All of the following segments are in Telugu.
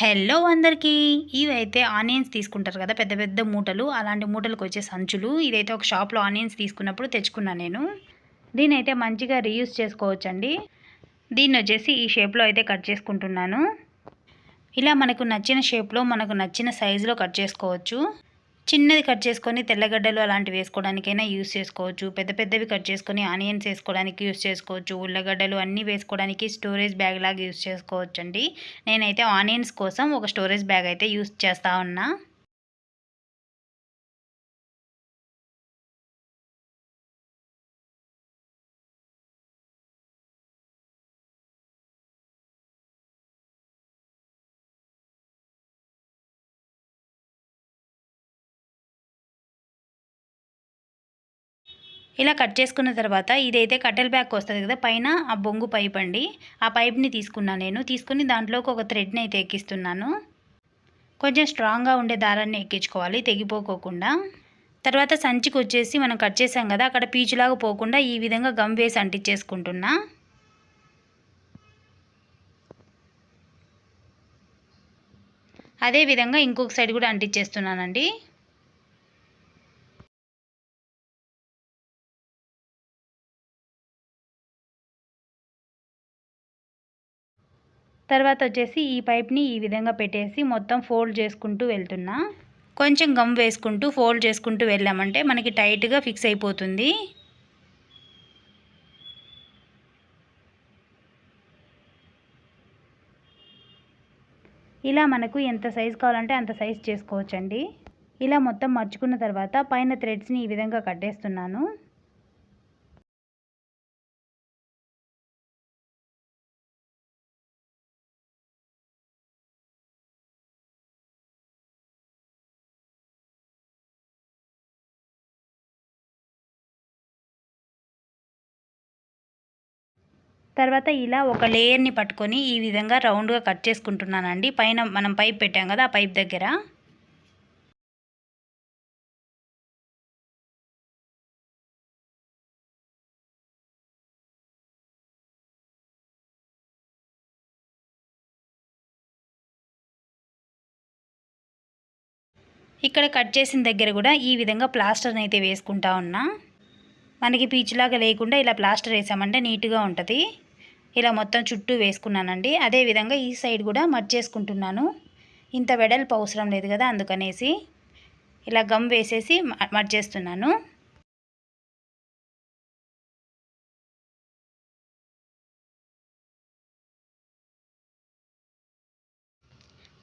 హలో అందరికీ. ఇవైతే ఆనియన్స్ తీసుకుంటారు కదా పెద్ద పెద్ద మూటలు. అలాంటి మూటలకు వచ్చే సంచులు. ఇదైతే ఒక షాప్లో ఆనియన్స్ తీసుకున్నప్పుడు తెచ్చుకున్నాను నేను. దీని అయితే మంచిగా రీయూస్ చేసుకోవచ్చండి. దీన్ని వచ్చేసి ఈ షేప్లో అయితే కట్ చేసుకుంటున్నాను. ఇలా మనకు నచ్చిన షేప్లో మనకు నచ్చిన సైజులో కట్ చేసుకోవచ్చు. చిన్నది కట్ చేసుకొని తెల్లగడ్డలు అలాంటివి వేసుకోవడానికైనా యూస్ చేసుకోవచ్చు. పెద్ద పెద్దవి కట్ చేసుకొని ఆనియన్స్ వేసుకోవడానికి యూస్ చేసుకోవచ్చు. ఉల్లగడ్డలు అన్నీ వేసుకోవడానికి స్టోరేజ్ బ్యాగ్ లాగా యూస్ చేసుకోవచ్చు అండి నేనైతే ఆనియన్స్ కోసం ఒక స్టోరేజ్ బ్యాగ్ అయితే యూస్ చేస్తూ ఉన్నా. ఇలా కట్ చేసుకున్న తర్వాత ఇదైతే కట్టెల బ్యాగ్ వస్తుంది కదా పైన ఆ బొంగు పైప్ అండి. ఆ పైప్ని తీసుకున్నాను నేను. తీసుకుని దాంట్లోకి ఒక థ్రెడ్ని అయితే ఎక్కిస్తున్నాను. కొంచెం స్ట్రాంగ్గా ఉండే దారాన్ని ఎక్కించుకోవాలి తెగిపోకోకుండా. తర్వాత సంచికి వచ్చేసి మనం కట్ చేసాం కదా అక్కడ పీచులాగా పోకుండా ఈ విధంగా గమ్ వేసి అంటించేసుకుంటున్నా. అదేవిధంగా ఇంకొక సైడ్ కూడా అంటించేస్తున్నానండి. తర్వాత వచ్చేసి ఈ పైప్ని ఈ విధంగా పెట్టేసి మొత్తం ఫోల్డ్ చేసుకుంటూ వెళ్తున్నా. కొంచెం గమ్ వేసుకుంటూ ఫోల్డ్ చేసుకుంటూ వెళ్ళామంటే మనకి టైట్గా ఫిక్స్ అయిపోతుంది. ఇలా మనకు ఎంత సైజు కావాలంటే అంత సైజ్ చేసుకోవచ్చండి. ఇలా మొత్తం మర్చుకున్న తర్వాత పైన థ్రెడ్స్ని ఈ విధంగా కట్టేస్తున్నాను. తర్వాత ఇలా ఒక లేయర్ని పట్టుకొని ఈ విధంగా రౌండ్గా కట్ చేసుకుంటున్నానండి. పైన మనం పైప్ పెట్టాం కదా ఆ పైప్ దగ్గర. ఇక్కడ కట్ చేసిన దగ్గర కూడా ఈ విధంగా ప్లాస్టర్ని అయితే వేసుకుంటా ఉన్నా. మనకి పీచులాగా లేకుండా ఇలా ప్లాస్టర్ వేసామంటే నీట్గా ఉంటుంది. ఇలా మొత్తం చుట్టూ వేసుకున్నానండి. అదేవిధంగా ఈ సైడ్ కూడా మర్చేసుకుంటున్నాను ఇంత వెడల్పు అవసరం లేదు కదా అందుకనేసి ఇలా గమ్ వేసేసి మర్చేస్తున్నాను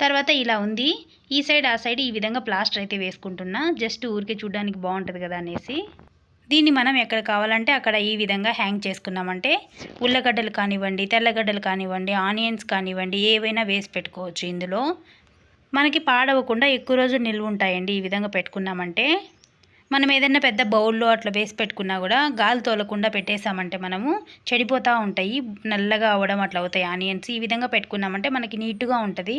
తర్వాత ఇలా ఉంది. ఈ సైడ్ ఆ సైడ్ ఈ విధంగా ప్లాస్టర్ అయితే వేసుకుంటున్నా. జస్ట్ ఊరికే చూడడానికి బాగుంటుంది కదా అనేసి. దీన్ని మనం ఎక్కడ కావాలంటే అక్కడ ఈ విధంగా హ్యాంగ్ చేసుకున్నామంటే ఉల్లగడ్డలు కానివ్వండి తెల్లగడ్డలు కానివ్వండి ఆనియన్స్ కానివ్వండి ఏవైనా వేసి పెట్టుకోవచ్చు ఇందులో. మనకి పాడవకుండా ఎక్కువ రోజులు నిల్వ ఉంటాయండి ఈ విధంగా పెట్టుకున్నామంటే. మనం ఏదైనా పెద్ద బౌల్లో అట్లా వేసి పెట్టుకున్నా కూడా గాలి తోలకుండా పెట్టేసామంటే మనము చెడిపోతూ ఉంటాయి నల్లగా అవ్వడం అట్లా అవుతాయి. ఆనియన్స్ ఈ విధంగా పెట్టుకున్నామంటే మనకి నీట్గా ఉంటుంది.